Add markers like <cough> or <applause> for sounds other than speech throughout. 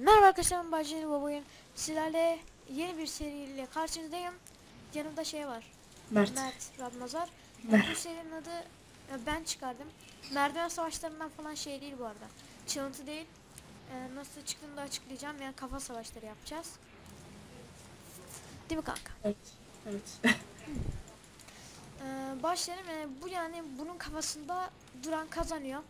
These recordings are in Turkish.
Merhaba arkadaşlar ben Baceli Babayım. Sizlerle yeni bir seriyle karşınızdayım. Yanımda şey var. Mert. Mert Radmazar. Mer- Bu serinin adı e, ben çıkardım. Merdiven savaşlarından falan şey değil bu arada. Çalıntı değil. E, nasıl çıktığını da açıklayacağım. Yani kafa savaşları yapacağız. Değil mi kanka? Evet. Evet. <laughs> E, başlayalım. Bu yani bunun kafasında duran kazanıyor.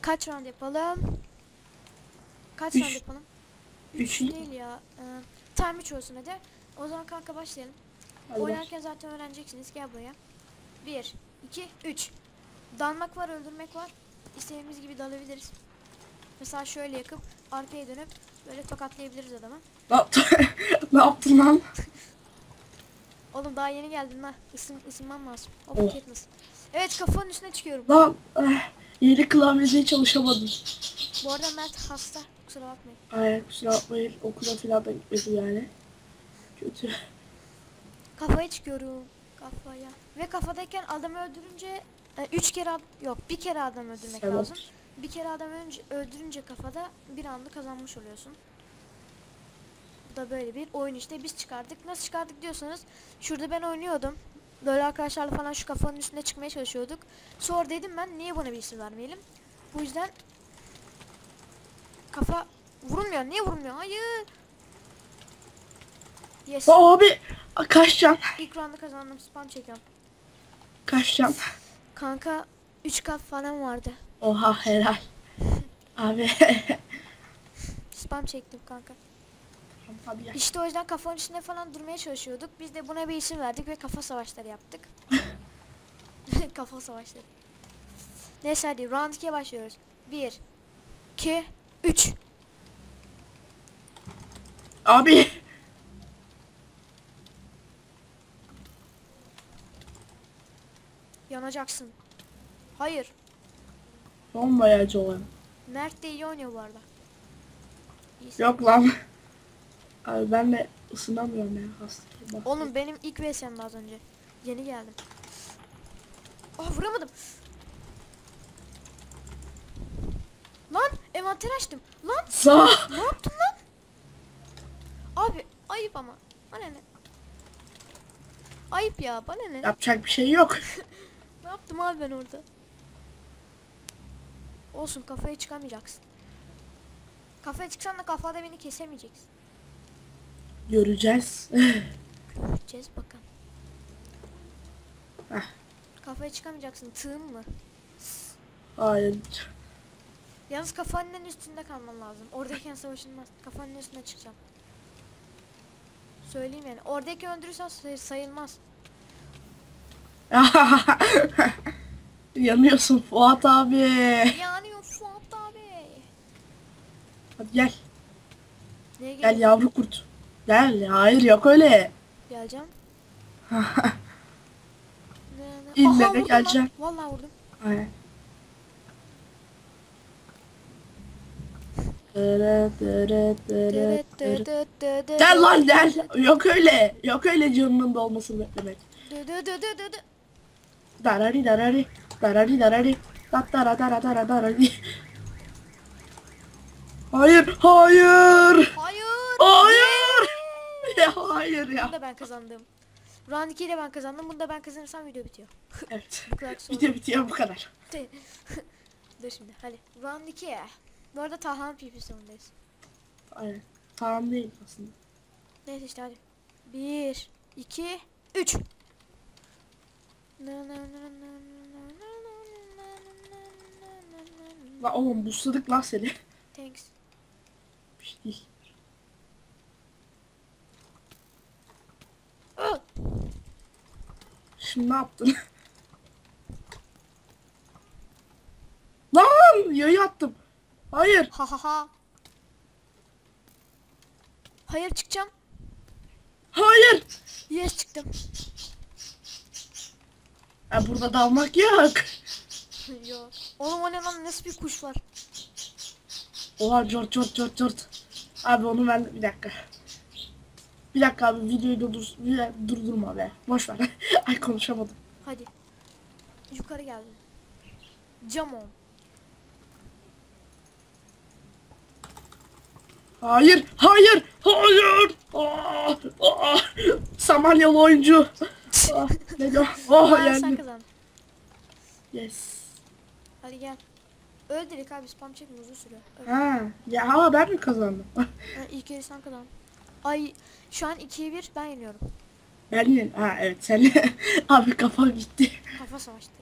Kaç round yapalım? Kaç Üç. round yapalım? Üç 3 değil ya. E, time 3 olsun hadi. O zaman kanka başlayalım. Hadi. Oynarken zaten öğreneceksiniz. Gel buraya. 1, 2, 3. Dalmak var, öldürmek var. İstediğimiz gibi dalabiliriz. Mesela şöyle yakıp arkaya dönüp böyle tokatlayabiliriz adamı. Ne yaptın? <laughs> ne yaptın lan? <laughs> Oğlum daha yeni geldin ha. Isın, ısınman lazım. Hop Oh. Evet kafanın üstüne çıkıyorum. Lan yeni klavyede çalışamadım. Bu arada Mert hasta. Kusura bakmayın. Ay kusura bakmayın okula falan da gitmedim yani. Kötü. Kafaya çıkıyorum. Kafaya. Ve kafadayken adamı öldürünce 3 kere ad- yok bir kere adam öldürmek Sevap. lazım. Bir kere adam önce, öldürünce kafada bir anda kazanmış oluyorsun. Bu da böyle bir oyun işte biz çıkardık. Nasıl çıkardık diyorsanız şurada ben oynuyordum. Böyle arkadaşlarla falan şu kafanın üstüne çıkmaya çalışıyorduk. Sonra dedim ben niye buna bir isim vermeyelim. Bu yüzden kafa vurulmuyor. Niye vurulmuyor? Hayır. Yes. Abi kaçacağım. İlk round'u kazandım. Spam çekiyorum. Kaçacağım. Kanka 3 kat falan vardı. Oha helal. <laughs> Abi. Spam çektim kanka. Gel. İşte o yüzden kafanın üstünde falan durmaya çalışıyorduk. Biz de buna bir isim verdik ve kafa savaşları yaptık. <laughs> kafa savaşları. Neyse hadi round 2'ye başlıyoruz. 1 2 3 Abi. Yanacaksın. Hayır. Bayağıcı olayım. Mert de iyi oynuyor bu arada. İyisin. Yok lan. Abi ben de ısınamıyorum ya hastayım. Bak. Oğlum benim ilk VS'mdi az önce. Yeni geldim. Ah vuramadım. Lan envanter açtım. Lan Sağ. ne yaptın lan? Abi ayıp ama. Bana ne? Ayıp ya bana ne? Yapacak bir şey yok. <laughs> Ne yaptım abi ben orada? Olsun kafaya çıkamayacaksın. Kafaya çıksan da kafada beni kesemeyeceksin. Göreceğiz. <laughs> Göreceğiz bakalım. Heh. Kafaya çıkamayacaksın. Tığın mı? Hayır. Yalnız kafanın üstünde kalman lazım. Oradayken savaşılmaz. Kafanın üstüne çıkacağım. Söyleyeyim yani. Oradaki öldürürsen say- sayılmaz. <laughs> Yanıyorsun Fuat abi. Yani yok Fuat abi. Hadi gel. Neye Gel yavru kurt. Gel. Hayır yok öyle. Geleceğim. <laughs> İlle de geleceğim. lan. Vallahi vurdum. Aynen. Gel lan gel. Yok öyle. Yok öyle canının dolmasını beklemek. Darari darari. Darari darari. Dattara dara dara darari. Hayır. Hayır. Hayır. Hayır. Ya hayır Bunu ya. da ben kazandım. Round 2'yi de ben kazandım. Bunu da ben kazanırsam video bitiyor. <laughs> Evet. Video bitiyor bu kadar. <laughs> Dur şimdi hadi. Round 2. Bu arada Talhan PP sonundayız. Aynen. Tamam değil aslında. Neyse işte hadi. 1, 2, 3. La oğlum busladık lan seni. Thanks. Bir şey değil. Şimdi ne yaptın? <laughs> Lan yayı attım. Hayır. Ha ha ha. Hayır çıkacağım. Hayır. Yes çıktım. Ha, burada dalmak yok. <laughs> Yok. Oğlum o ne lan nasıl bir kuş var? Oha cort cort cort cort. Abi onu ben bir dakika. Bir dakika abi videoyu durdur, durdurma be. Boş ver. <laughs> Ay konuşamadım. Hadi. Yukarı geldim. Cam on. Hayır, hayır, hayır. Aa, aa. Samanyalı oyuncu. Aa, <laughs> ne diyor? Oh Aa, sen kazandın. Yes. Hadi gel. Öl direkt abi spam çekme uzun. Öl. Ha, ya ama ben mi kazandım? Ha, ilk yarı sen kazandın. Ay şu an 2'ye 1 ben yeniyorum. Yine, ha evet sen <laughs> abi kafa gitti. Kafa savaştı.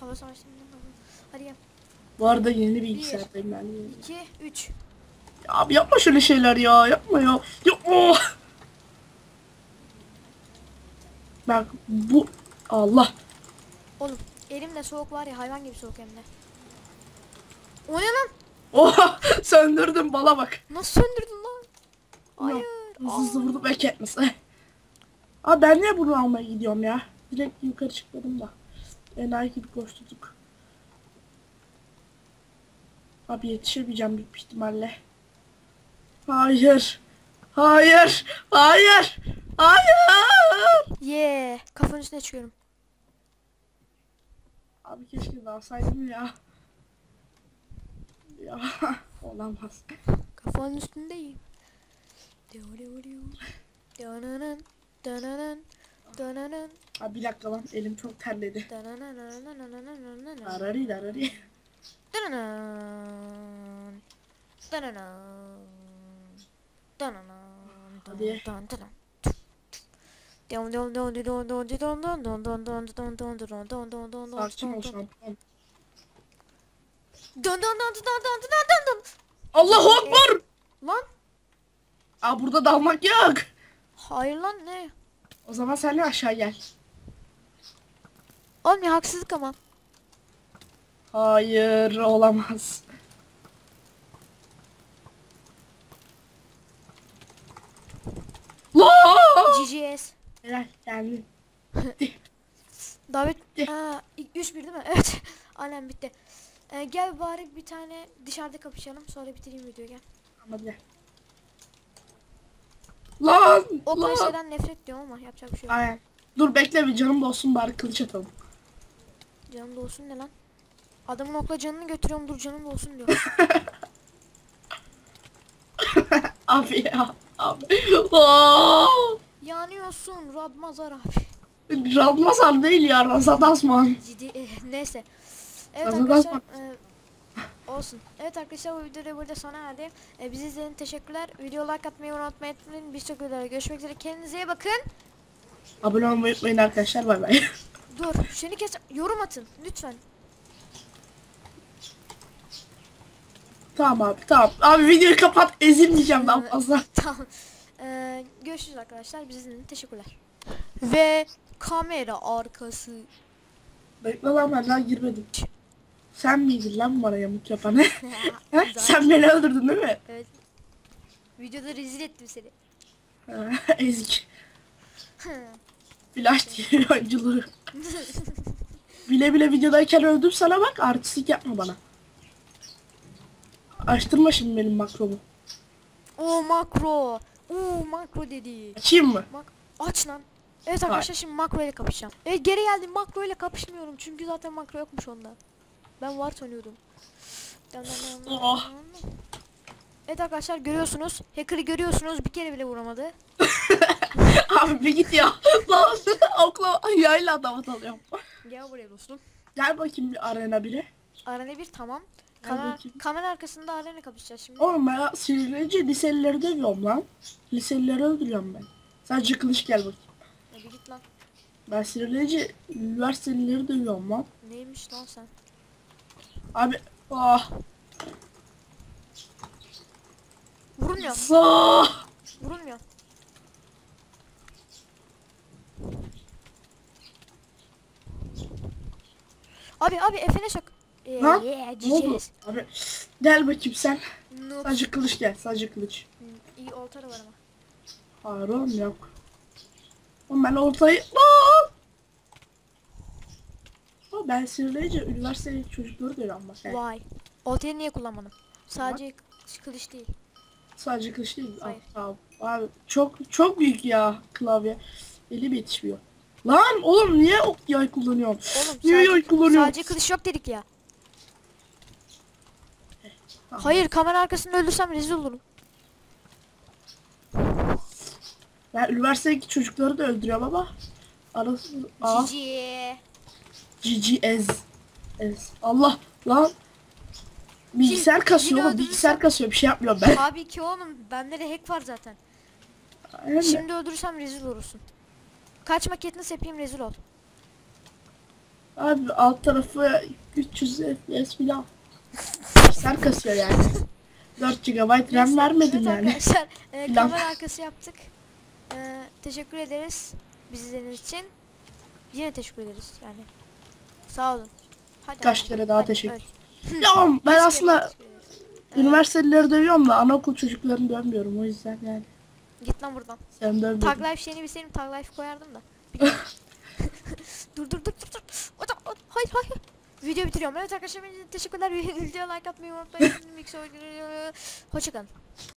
Kafa savaştı. Hadi gel. Bu arada yeni bilgisayardayım ben. Yeni. 2 3. Ya Abi yapma şöyle şeyler ya, yapma ya. Yapma. Bak bu Allah. Oğlum elimde soğuk var ya hayvan gibi soğuk hem de. O ne lan? Oha <laughs> söndürdüm bala bak. Nasıl söndürdün? Hayır. Hızlı hızlı vurdum etmesi. Abi ben niye bunu almaya gidiyorum ya? Direkt yukarı çıkmadım da. Enayi gibi koşturduk. Abi yetişemeyeceğim büyük bir ihtimalle. Hayır. Hayır. Hayır. Hayır. Yeah. Kafanın üstüne çıkıyorum. Abi keşke dalsaydım ya. Ya <laughs> olamaz. Kafanın üstündeyim. Dönenen. Abi bir dakika lan elim çok terledi. Arari arari. Dönenen. Dönenen. Akbar. Lan. Aa burada dalmak yok. hayır lan ne? O zaman sen de aşağı gel. Oğlum ya haksızlık ama. Hayır olamaz. La! GGS. Helal geldin. <laughs> Davet ha 3-1 değil mi? Evet. <laughs> Aynen bitti. Ee, gel bari bir tane dışarıda kapışalım. Sonra bitireyim videoyu gel. Ama gel. Lan! O lan. kadar şeyden nefret diyorum ama yapacak bir şey yok. Aynen. Dur bekle bir canım dolsun bari kılıç atalım. Canım da olsun ne lan? Adamın okla canını götürüyorum dur canım da olsun diyor. <laughs> abi ya. Abi. Yanıyorsun Radmazar abi. Ramazan değil ya Razat Asman. Ciddi eh, neyse. Evet Razat arkadaşlar Asman. e, olsun. Evet arkadaşlar bu videoda burada sona erdi. E, bizi izlediğiniz teşekkürler. Video like atmayı unutmayın. Bir sonraki videoda görüşmek üzere. Kendinize iyi bakın. Abone olmayı unutmayın arkadaşlar bay bay. <laughs> Dur seni kes yorum atın lütfen. tamam abi tamam. Abi videoyu kapat ezilmeyeceğim <laughs> daha fazla. <laughs> Tamam. Ee, görüşürüz arkadaşlar. Bizi izlediğiniz teşekkürler. Ve kamera arkası. Bekle lan ben daha girmedim. Sen miydin lan bana yamuk yapan? <laughs> He? Zaten- Sen beni öldürdün değil mi? Evet. Videoda rezil ettim seni. <laughs> Ezik. Flash TV oyunculuğu. <laughs> Bile bile videodayken öldüm sana bak artistik yapma bana. Açtırma şimdi benim makromu. o makro. Oo makro dedi. Açayım mı? Mak aç lan. Evet arkadaşlar şimdi makro ile kapışacağım. Evet geri geldim makro ile kapışmıyorum çünkü zaten makro yokmuş onda. Ben var sanıyordum. Oh. Evet arkadaşlar görüyorsunuz. Hacker'ı görüyorsunuz. Bir kere bile vuramadı. <laughs> Abi bir git ya. Lan <laughs> okla yayla adamı alıyorum. Gel buraya dostum. Gel bakayım bir arena biri. Arena bir tamam. Kamera, kamera arkasında arena kapışacağız şimdi. Oğlum ben sinirlenince liselileri dövüyorum lan. Liselileri öldürüyorum ben. Sadece kılıç gel bakayım. Bir git lan. Ben sinirlenince üniversitelileri dövüyorum lan. Neymiş lan sen? Abi ah. Vurulmuyor. Sah. Vurulmuyor. Abi abi Efe'ne sok. Ee, Ha? yeah, Ne oldu? Abi gel bakayım sen. Noob. Sadece kılıç gel. Sadece kılıç. Hmm, İyi olta da var ama. Hayır oğlum yok. Oğlum ben ortayı... Lan! Ama ben sinirlenince üniversitedeki çocukları bak. Yani. Vay. Oltayı niye kullanmadım? Sadece kılıç değil. Sadece kılıç değil. Hayır. al. Abi çok çok büyük ya klavye. Elim yetişmiyor. Lan oğlum niye ok yay kullanıyorsun? Oğlum Niye yay sadece, kullanıyorsun? sadece kılıç yok dedik ya. Tamam. Hayır kamera arkasında öldürsem rezil olurum. Ben üniversitedeki çocukları da öldürüyorum ama arası Aa, Cici. Ez. Ez. Allah lan. Bilgisayar kasıyor yine oğlum. Bilgisayar öldürürsem- kasıyor. Bir şey yapmıyorum ben. Abi ki oğlum bende de hack var zaten. Aynen. Şimdi öldürürsem rezil olursun. Kaç maketini yapayım rezil ol. Abi alt tarafı 300 FPS filan. Bilgisayar kasıyor yani. 4 GB RAM Neyse, vermedim evet yani. Arkadaşlar e, kamera arkası yaptık. E, teşekkür ederiz bizi izlediğiniz için. Yine teşekkür ederiz yani. Sağ olun. Hadi kere daha hadi, teşekkür-. Ya ben aslında ederiz. üniversitelileri dövüyorum da anaokul çocuklarını dövmüyorum o yüzden yani. Git lan buradan. Sen dövmedin. Tag life şeyini bilseydim tag life koyardım da. <laughs> <laughs> Dur dur dur dur dur. O da, o- hayır hayır. Video bitiriyorum. Evet arkadaşlar teşekkürler. <laughs> Videoya like atmayı unutmayın. Hoşçakalın.